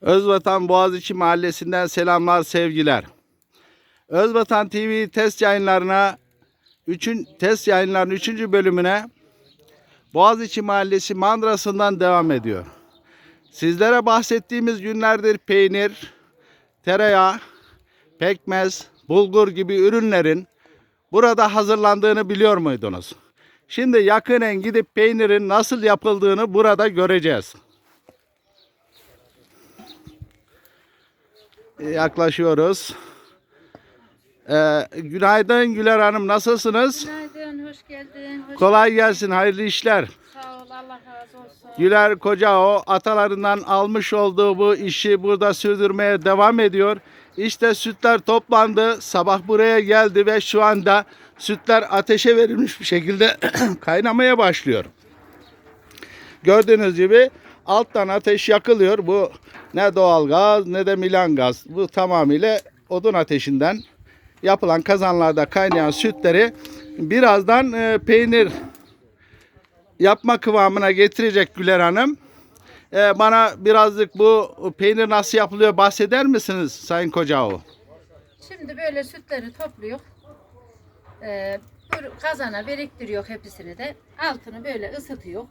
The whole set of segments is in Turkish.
Özvatan Boğaziçi Mahallesi'nden selamlar, sevgiler. Özvatan TV test yayınlarına üçün, test yayınlarının 3. bölümüne Boğaziçi Mahallesi mandrasından devam ediyor. Sizlere bahsettiğimiz günlerdir peynir, tereyağı, pekmez, bulgur gibi ürünlerin burada hazırlandığını biliyor muydunuz? Şimdi yakinen gidip peynirin nasıl yapıldığını burada göreceğiz. Yaklaşıyoruz. Ee, günaydın Güler Hanım nasılsınız? Günaydın, hoş geldin. Hoş Kolay gelsin, hayırlı işler. Sağ ol, Allah razı olsun. Güler Koca o atalarından almış olduğu bu işi burada sürdürmeye devam ediyor. İşte sütler toplandı. Sabah buraya geldi ve şu anda sütler ateşe verilmiş bir şekilde kaynamaya başlıyor. Gördüğünüz gibi alttan ateş yakılıyor. Bu ne doğal gaz ne de milan gaz. Bu tamamıyla odun ateşinden yapılan kazanlarda kaynayan sütleri birazdan e, peynir yapma kıvamına getirecek Güler Hanım. Ee, bana birazcık bu peynir nasıl yapılıyor bahseder misiniz Sayın Kocaoğlu? Şimdi böyle sütleri topluyor. Bu kazana biriktiriyor hepsini de. Altını böyle ısıtıyor.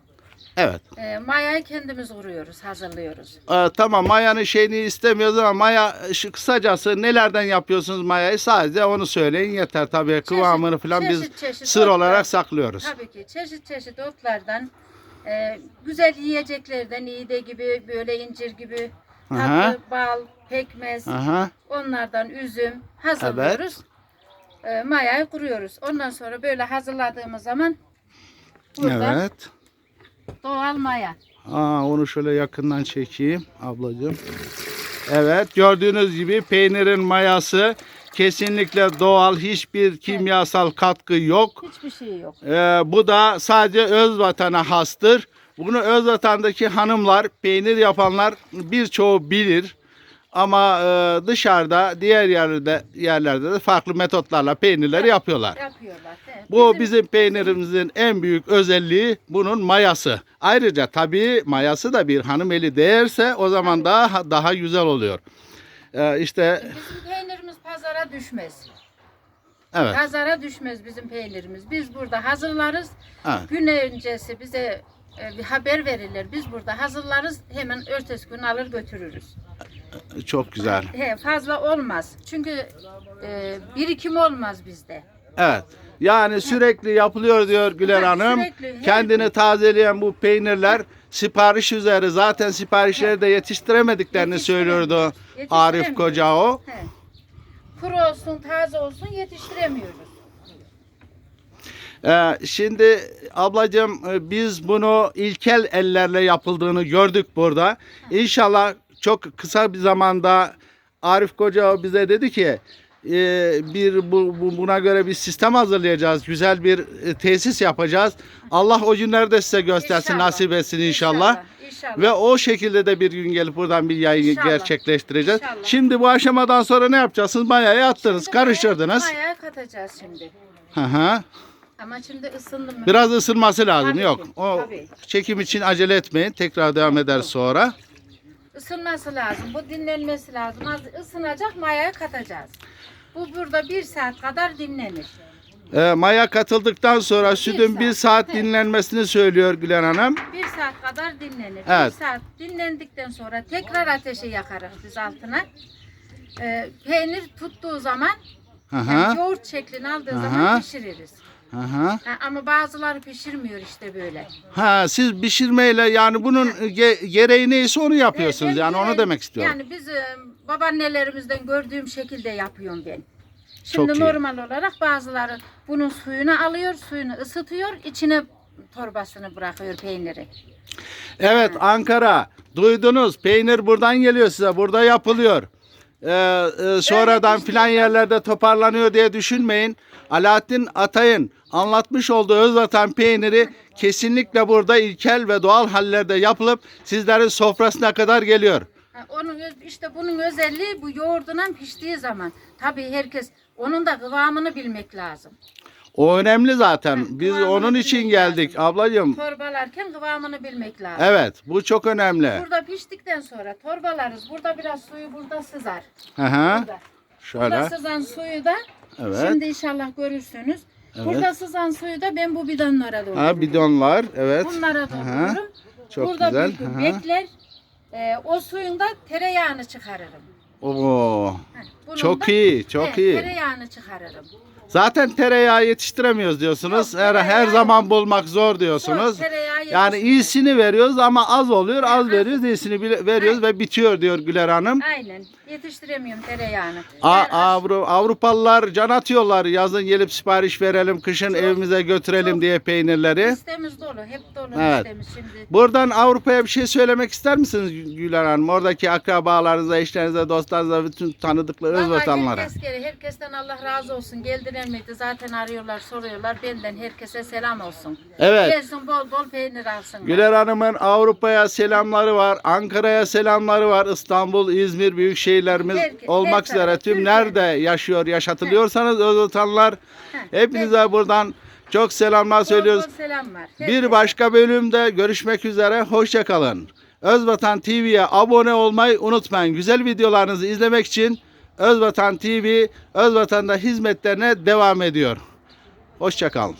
Evet. Ee, mayayı kendimiz kuruyoruz, hazırlıyoruz. Ee, tamam mayanın şeyini istemiyoruz ama maya şu kısacası nelerden yapıyorsunuz mayayı sadece onu söyleyin yeter tabii kıvamını falan biz çeşit çeşit sır otlar. olarak saklıyoruz. Tabii ki çeşit çeşit otlardan, e, güzel yiyeceklerden, iğde gibi, böyle incir gibi, tatlı, bal, pekmez, Aha. onlardan üzüm hazırlıyoruz. E, mayayı kuruyoruz. Ondan sonra böyle hazırladığımız zaman burada Evet. Doğal maya. Aa, onu şöyle yakından çekeyim ablacığım. Evet gördüğünüz gibi peynirin mayası kesinlikle doğal hiçbir kimyasal katkı yok. Hiçbir şey yok. Ee, bu da sadece öz vatana hastır. Bunu öz vatandaki hanımlar, peynir yapanlar birçoğu bilir. Ama e, dışarıda diğer yerlerde yerlerde de farklı metotlarla peynirleri yapıyorlar. Yapıyorlar. evet. Bu Bizim- peynirimizin en büyük özelliği bunun mayası. Ayrıca tabii mayası da bir hanım eli değerse o zaman daha daha güzel oluyor. Ee, işte Bizim peynirimiz pazara düşmez. evet. Pazara düşmez bizim peynirimiz. Biz burada hazırlarız. evet. Gün öncesi bize e, bir haber verilir. Biz burada hazırlarız. Hemen ertesi gün alır götürürüz. Çok güzel. He, fazla olmaz. Çünkü e, birikim olmaz bizde. Evet. Yani sürekli yapılıyor diyor Güler Ha, Hanım. sürekli, her Kendini tazeleyen bu peynirler sipariş üzeri zaten siparişleri de yetiştiremediklerini söylüyordu Arif Yetiştiremiyoruz. Kocao. He. Kuru olsun, taze olsun yetiştiremiyoruz. Ee, şimdi ablacığım e, biz bunu ilkel ellerle yapıldığını gördük burada. İnşallah çok kısa bir zamanda Arif Koca bize dedi ki e, bir bu, bu- buna göre bir sistem hazırlayacağız. Güzel bir e, tesis yapacağız. Allah o günleri de size göstersin, İnşallah. nasip etsin inşallah. İnşallah. Ve o şekilde de bir gün gelip buradan bir yayın İnşallah. gerçekleştireceğiz. İnşallah. Şimdi bu aşamadan sonra ne yapacaksınız? Mayayı attınız, Şimdi karıştırdınız. Maya, maya katacağız şimdi. Hı hı. Ama şimdi ısındı mı? Biraz ısınması lazım. Tabii Yok. ki, O tabii. çekim için acele etmeyin. Tekrar devam ederiz sonra. Isınması lazım. Bu dinlenmesi lazım. Az ısınacak mayaya katacağız. Bu burada bir saat kadar dinlenir. Ee, maya katıldıktan sonra sütün bir saat. saat Evet. dinlenmesini söylüyor Gülen Hanım. Bir saat kadar dinlenir. Evet. Bir saat dinlendikten sonra tekrar ateşe yakarız biz altına. Ee, peynir tuttuğu zaman yani yoğurt şeklini aldığı Aha. zaman pişiririz. Hı hı. Ha, ama bazıları pişirmiyor işte böyle. Ha siz pişirmeyle yani bunun ge- gereği neyse onu yapıyorsunuz. Yani onu demek istiyorum. Yani biz e, babaannelerimizden gördüğüm şekilde yapıyorum ben. Şimdi Çok iyi. normal olarak bazıları bunun suyunu alıyor, suyunu ısıtıyor, içine torbasını bırakıyor peyniri. Evet Ankara duydunuz peynir buradan geliyor size burada yapılıyor. Ee, e, sonradan filan yerlerde toparlanıyor diye düşünmeyin. Alaaddin Atay'ın anlatmış olduğu Özvatan peyniri kesinlikle burada ilkel ve doğal hallerde yapılıp sizlerin sofrasına kadar geliyor. Ha, Onun öz- işte bunun özelliği bu yoğurdundan piştiği zaman. Tabii herkes onun da kıvamını bilmek lazım. O önemli zaten. Biz kıvamını onun için bilmek geldik lazım. ablacığım. Torbalarken kıvamını bilmek lazım. Evet, bu çok önemli. Burada piştikten sonra torbalarız. Burada biraz suyu burada sızar. Hı hı. Burada. Burada Şöyle. sızan suyu da Evet. şimdi inşallah görürsünüz. Evet. Burada sızan suyu da ben bu bidonlara doldururum. Ha bidonlar. Evet. Bunlara doldururum. Çok Burada güzel. bir gün hı. bekler. Ee, o suyun da tereyağını çıkarırım. Oo. Bunun Çok da- iyi, çok iyi. Tereyağını çıkarırım. Zaten tereyağı yetiştiremiyoruz diyorsunuz. Yok, her, her tereyağı- zaman bulmak zor diyorsunuz. Tereyağı Yani iyisini veriyoruz ama az oluyor. Az veriyoruz, iyisini bile- veriyoruz ve bitiyor diyor Güler Hanım. Aynen. Yetiştiremiyorum tereyağını. A- az- Avru- Avrupalılar can atıyorlar. Yazın gelip sipariş verelim, kışın evimize götürelim diye peynirleri. listemiz dolu. Hep dolu Evet. listemiz şimdi. Buradan Avrupa'ya bir şey söylemek ister misiniz Gü- Güler Hanım? Oradaki akrabalarınıza, eşlerinize, dostlarınıza, bütün tanıdıkları, öz Vallahi vatanlara. herkes geri, herkesten Allah razı olsun. Geldiler miydi? Zaten arıyorlar, soruyorlar. Benden herkese selam olsun. Evet. Gelsin bol bol peynir alsınlar. Güler Hanım'ın Avrupa'ya selamları var, Ankara'ya selamları var, İstanbul, İzmir büyük şehirlerimiz Her- olmak her üzere tüm nerede yaşıyor, yaşatılıyorsanız öz vatanlar hepinize buradan çok selamlar bol söylüyoruz. bol selam var. Bir başka bölümde görüşmek üzere, hoşça kalın. Özvatan TV'ye abone olmayı unutmayın. Güzel videolarınızı izlemek için Özvatan TV, Özvatan'da hizmetlerine devam ediyor. Hoşça kalın.